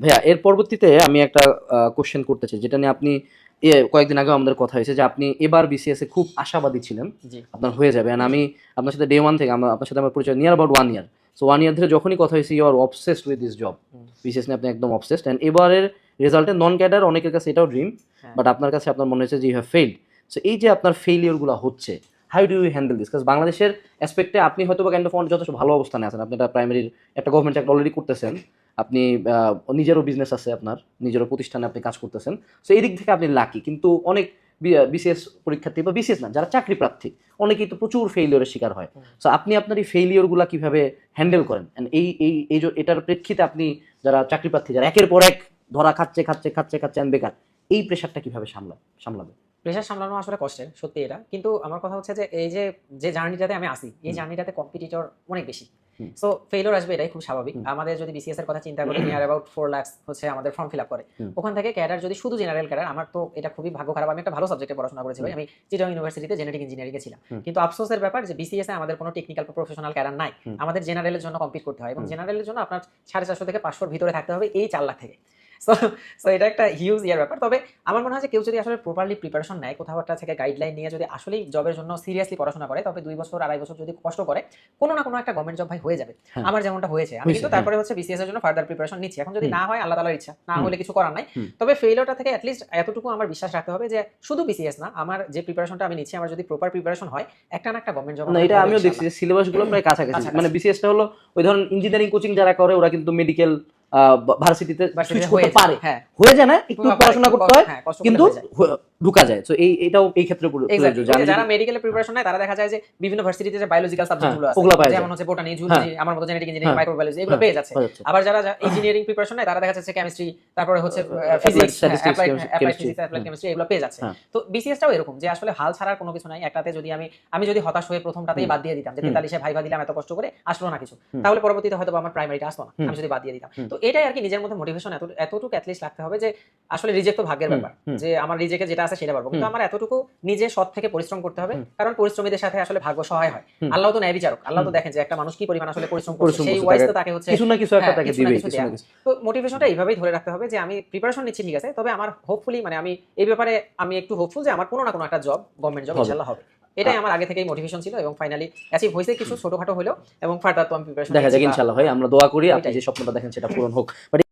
ভাইয়া এর পরবর্তীতে আমি একটা কোশ্চেন করতে চাই যেটা নিয়ে আপনি কয়েকদিন আগে আমাদের কথা হয়েছে যে আপনি এবার বিসিএস এ খুব আশাবাদী ছিলেন। আপনার হয়ে যাবে and আমি আপনার সাথে ডে ওয়ান থেকে আমরা আপনার সাথে আমার পরিচয় near about one year so one year ধরে যখনই কথা হয়েছে you are obsessed with this job BCS নিয়ে আপনি একদম অবসেসড অ্যান্ড এবারের রেজাল্টে নন ক্যাডার অনেকের কাছে এটাও ড্রিম হ্যাঁ। বাট আপনার কাছে আপনার মনে হয়েছে যে ইউ হ্যাভ ফেইল্ড সো এই যে আপনার ফেইলিয়রগুলো হচ্ছে how do you handle this কাজ বাংলাদেশের অ্যাসপেক্টে আপনি হয়তো বা কাইন্ড অফ যথেষ্ট ভালো অবস্থানে আছেন। আপনি একটা প্রাইমারির একটা গভর্নমেন্ট চাকরি অলরেডি করতেছেন। আপনি নিজেরও বিজনেস আছে আপনার নিজেরও প্রতিষ্ঠানে আপনি কাজ করতেছেন। সো এই দিক থেকে আপনি লাকি কিন্তু অনেক বিসিএস পরীক্ষার্থী বা বিসিএস না যারা চাকরি প্রার্থী অনেকেই তো প্রচুর ফেইলিয়রের শিকার হয়। সো আপনি আপনার এই ফেইলিয়রগুলো কীভাবে হ্যান্ডেল করেন? এই এই এই এটার প্রেক্ষিতে আপনি যারা চাকরি প্রার্থী যারা একের পর এক ধরা খাচ্ছে খাচ্ছে খাচ্ছে খাচ্ছে বেকার এই প্রেশারটা কীভাবে সামলা সামলাবে প্রেশার সামলানো আসলে কষ্টের সত্যি এটা। কিন্তু আমার কথা হচ্ছে যে এই যে যে জার্নিটাতে আমি আসি এই জার্নিটাতে কম্পিটিটর অনেক বেশি। সো ফেইলোর আসবে এটাই খুব স্বাভাবিক। আমাদের যদি বিসিএস এর কথা চিন্তা করি নিয়ার অ্যাবাউট ফোর লাক্স হচ্ছে আমাদের ফর্ম ফিল আপ করে। ওখান থেকে ক্যাডার যদি শুধু জেনারেল ক্যাডার আমার তো এটা খুবই ভাগ্য খারাপ। আমি একটা ভালো সাবজেক্টে পড়াশোনা করেছি ভাই। আমি চিটাং ইউনিভার্সিটিতে জেনেটিক ইঞ্জিনিয়ারিং এ ছিলাম কিন্তু আফসোসের ব্যাপার যে বিসিএস এ আমাদের কোনো টেকনিক্যাল প্রফেশনাল ক্যাডার নাই। আমাদের জেনারেলের জন্য কম্পিট করতে হয় এবং। জেনারেলের জন্য আপনার সাড়ে চারশো থেকে পাঁচশোর ভিতরে থাকতে হবে এই চার লাখ থেকে। সো সো এটা একটা হিউজ ইয়ার ব্যাপার। তবে আমার মনে হয় যে কেউ যদি আসলে প্রপারলি প্রিপারেশন নেয় কোথাও একটা থেকে গাইডলাইন নিয়ে যদি আসলেই জবের জন্য সিরিয়াসলি পড়াশোনা করে তবে দুই বছর আড়াই বছর যদি কষ্ট করে কোনো না কোনো একটা গভর্নমেন্ট জব ভাই হয়ে যাবে। হ্যাঁ। আমার যেমনটা হয়েছে আমি কিন্তু হ্যাঁ। তারপরে হচ্ছে বিসিএস এর জন্য ফার্দার প্রিপারেশন নিচ্ছি। এখন যদি না হয় আল্লাহ তালার ইচ্ছা। না হলে কিছু করার নাই। তবে ফেইলটা থেকে অ্যাটলিস্ট এতটুকু আমার বিশ্বাস রাখতে হবে যে শুধু বিসিএস না আমার যে প্রিপারেশনটা আমি নিচ্ছি আমার যদি প্রপার প্রিপারেশন হয় একটা না একটা গভর্নমেন্ট জব না এটা আমিও দেখছি যে সিলেবাসগুলো প্রায় কাছাকাছি। মানে বিসিএসটা হলো ওই ধরুন ইঞ্জিনিয়ারিং কোচিং যারা করে ওরা কিন্তু মেডিকেল ভার্সিটিতে সুইচ করতে পারে। হ্যাঁ। হয়ে যায় না একটু পড়াশোনা করতে হয় হ্যাঁ, কিন্তু ঢুকা যায়। তো এই এটাও এই ক্ষেত্রে যারা মেডিকেলের প্রিপারেশন নেয় তারা দেখা যায় যে বিভিন্ন ভার্সিটিতে যে বায়োলজিক্যাল সাবজেক্টগুলো আছে যেমন হচ্ছে বোটানি জুলজি আমার মতো জেনেটিক ইঞ্জিনিয়ারিং হ্যাঁ। মাইক্রোবায়োলজি এগুলো হ্যাঁ। পেয়ে যাচ্ছে। আবার যারা ইঞ্জিনিয়ারিং প্রিপারেশন নেয় তারা দেখা যাচ্ছে কেমিস্ট্রি তারপরে হচ্ছে physics applied physics applied chemistry এগুলো পেয়ে যাচ্ছে। হ্যাঁ। তো বিসিএসটাও এরকম যে আসলে হাল ছাড়ার কোনো কিছু নাই। একটাতে যদি আমি আমি যদি হতাশ হয়ে প্রথমটাতেই। বাদ দিয়ে দিতাম যে হুম। তেতাল্লিশে ভাইভা দিলাম এত কষ্ট করে আসলো না কিছু। তাহলে পরবর্তীতে হয়তো আমার প্রাইমারিটা আসতো না আমি যদি বাদ দিয়ে দিতাম। তো এটাই আর কি নিজের মধ্যে মোটিভেশন এত এতটুকু অ্যাটলিস্ট রাখতে হবে যে আসলে রিজেক্ট তো ভাগ্যের ব্যাপার। যে আমার রিজেকে যেটা আছে সেটা পারব। কিন্তু আমার এতটুকু নিজে সৎ থেকে পরিশ্রম করতে হবে কারণ পরিশ্রমীদের সাথে আসলে ভাগ্য সহায় হয়। আল্লাহ তো ন্যায় বিচারক আল্লাহ তো দেখেন যে একটা মানুষ কি পরিমাণ আসলে পরিশ্রম করছে সেই ওয়াইজ তাকে- তো তাকে হচ্ছে কিছু না কিছু একটা হ্যাঁ, তাকে কিছু তো মোটিভেশনটা এইভাবেই ধরে রাখতে হবে যে আমি প্রিপারেশন নিচ্ছি ঠিক আছে? তবে আমার হোপফুলি মানে আমি এই ব্যাপারে আমি একটু হোপফুল যে আমার কোনো না কোনো একটা জব গভর্নমেন্ট জব হবে। ইনশাল্লাহ হবে। এটাই আমার আগে থেকেই মোটিভেশন ছিল এবং ফাইনালি অ্যাচিভ হয়েছে কিছু ছোটখাটো হলেও এবং ফার্দার তো আমি প্রিপারেশন দেখা যাক ইনশাল্লাহ ভাই আমরা দোয়া করি আপনি যে স্বপ্নটা দেখেন সেটা পূরণ হোক।